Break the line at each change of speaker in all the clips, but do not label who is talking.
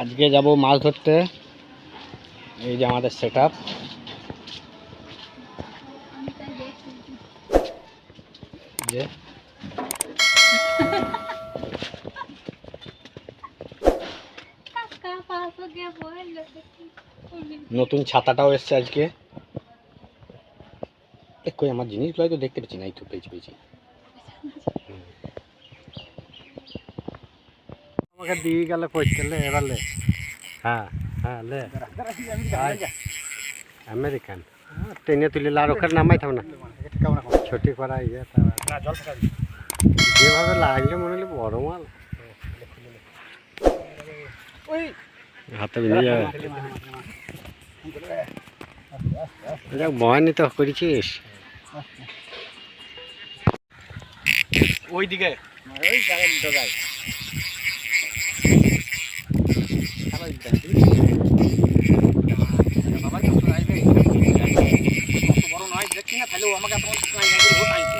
আজকে যাব মাছ ধরতে। এই যে আমাদের সেট আপ যে। নতুন ছাতাটাও এসছে আজকে। আমার জিনিসগুলো তো দেখতে পেয়েছি না, এই তো পেয়েছি পেয়েছি। আমাকে দিয়ে গেল লে এবার লে। হ্যাঁ হ্যাঁ লে। আমেরিকান। হ্যাঁ, টেনে তুলিলে আর ওখানে নামাই থাম না। ছুটি করা ইয়ে যেভাবে লাগলে মনে হলো বড় মাল। হাতে বেঁধে যাবে। দেখ বয়ানি তো করেছিস? ওই দিকে ওই জায়গায় ঢোকায় বড় নয় দেখছি না তাহলে ও আমাকে আপনার ভোট আনছে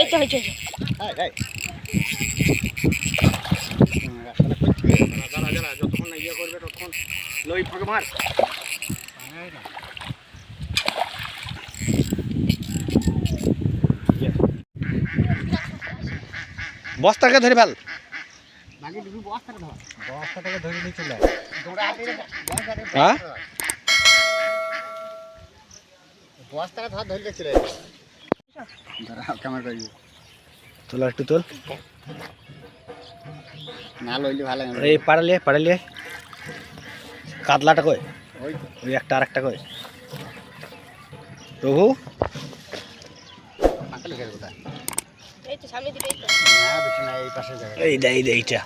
এই তো হয়েছে।
যতক্ষণ না ইয়ে করবে ততক্ষণ লই ফাঁকে মার। বস্তাকে ধরে ফেল। হ্যাঁ? তোলা একটু তোল।
না লইলে ভালো
এই পাড়ালিয়ে পাড়ালিয়ে কাতলাটা কই?
ওই
একটা আর একটা কই? প্রভু?
এই তো সামনে দিকে এই তো।
না বেশি না এই পাশে জায়গা
এই দে এই দে এইটা।